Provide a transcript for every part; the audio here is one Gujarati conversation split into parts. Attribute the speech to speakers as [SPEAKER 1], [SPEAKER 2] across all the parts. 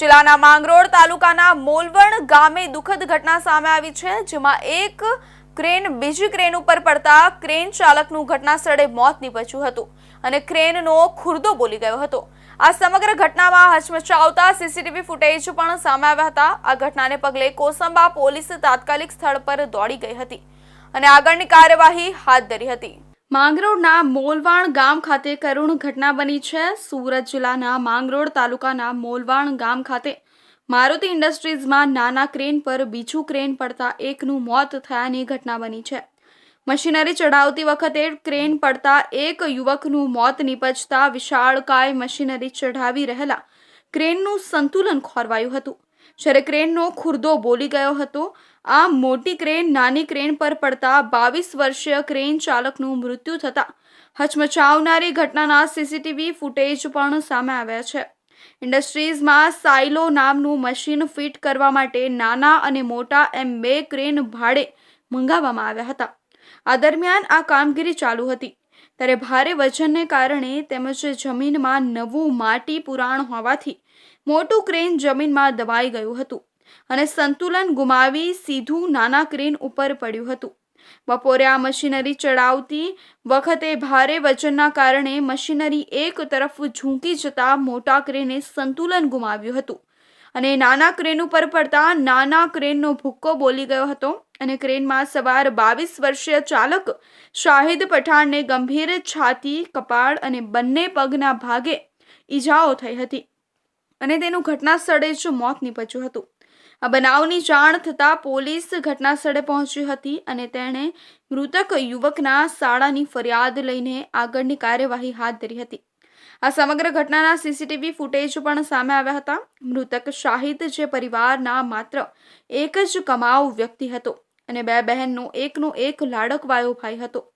[SPEAKER 1] જિલ્લાના માંગરોળ તાલુકાના મોલવણ ગામે દુઃખદ ઘટના સામે આવી છે, જેમાં એક ક્રેન બીજી ક્રેન ઉપર પડતા ક્રેન ચાલકનું ઘટના સ્થળે મોત નીપજ્યું હતું અને ક્રેનનો ખુરદો બોલી ગયો હતો. આ સમગ્ર ઘટનામાં હચમચાવતા સીસીટીવી ફૂટેજ પણ સામે આવ્યા હતા. આ ઘટનાને પગલે કોસંબા પોલીસ તાત્કાલિક સ્થળ પર દોડી ગઈ હતી અને આગળની કાર્યવાહી હાથ ધરી હતી. માંગરોળના મોલવાણ ગામ ખાતે કરુણ ઘટના બની છે. સુરત જિલ્લાના માંગરોળ તાલુકાના મોલવાણ ગામ ખાતે મારુતિ ઇન્ડસ્ટ્રીઝમાં નાના ક્રેન પર બીજું ક્રેન પડતા એકનું મોત થયાની ઘટના બની છે. મશીનરી ચડાવતી વખતે ક્રેન પડતા એક યુવકનું મોત નીપજતા વિશાળકાય મશીનરી ચઢાવી રહેલા ક્રેનનું સંતુલન ખોરવાયું હતું. જ્યારે ક્રેનનો ખુરદો બોલી ગયો હતો આ મોટી ક્રેન નાની ક્રેન પર પડતા બાવીસ વર્ષીય ક્રેન ચાલકનું મૃત્યુ થતાં હચમચાવનારી ઘટનાના સીસીટીવી ફૂટેજ પણ સામે આવ્યા છે. ઇન્ડસ્ટ્રીઝમાં સાયલો નામનું મશીન ફિટ કરવા માટે નાના અને મોટા એમ બે ક્રેન ભાડે મંગાવવામાં આવ્યા હતા. આ દરમિયાન આ કામગીરી ચાલુ હતી. ત્યારે ભારે વજનને કારણે તેમજ જમીનમાં નવું માટી પુરાણ હોવાથી મોટું ક્રેન જમીનમાં દબાઈ ગયું હતું. અને સંતુલન ગુમાવી સીધું નાના ક્રેન ઉપર પડ્યું હતું. બપોરે આ મશીનરી ચડાવતી વખતે ભારે વજનના કારણે મશીનરી એક તરફ ઝૂંકી જતા મોટા ક્રેને સંતુલન ગુમાવ્યું હતું અને નાના ક્રેન ઉપર પડતા નાના ક્રેનનો ભૂક્કો બોલી ગયો હતો અને ક્રેનમાં સવાર બાવીસ વર્ષીય ચાલક શાહિદ પઠાણને ગંભીર છાતી, કપાળ અને બંને પગના ભાગે ઈજાઓ થઈ હતી અને તેનું ઘટના સ્થળે જ મોત નીપજ્યું હતું. આ બનાવની જાણ થતાં પોલીસ ઘટના સ્થળે પહોંચી હતી અને તેણે મૃતક યુવકના શાળાની ફરિયાદ લઈને આગળની કાર્યવાહી હાથ ધરી હતી. આ સમગ્ર ઘટનાના સીસીટીવી ફૂટેજ પણ સામે આવ્યા હતા. મૃતક શાહિદ જે પરિવારના માત્ર એક જ કમાવ વ્યક્તિ હતો અને બે બહેનનો એકનો એક લાડકવાયો ભાઈ હતો.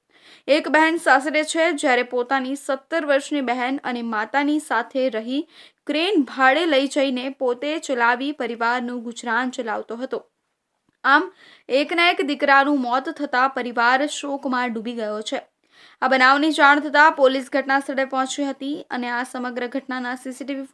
[SPEAKER 1] એક બહેન સાસરે છે જ્યારે પોતાની સત્તર વર્ષની બહેન અને માતાની સાથે રહી ક્રેન ભાડે લઈ જઈને પોતે ચલાવી પરિવારનું ગુજરાન ચલાવતો હતો. આમ, એકના એક દીકરાનું મોત થતાં પરિવાર શોકમાં ડૂબી ગયો છે. આ બનાવની જાણ થતાં પોલીસ ઘટના સ્થળે પહોંચી હતી અને આ સમગ્ર ઘટનાના સીસીટીવી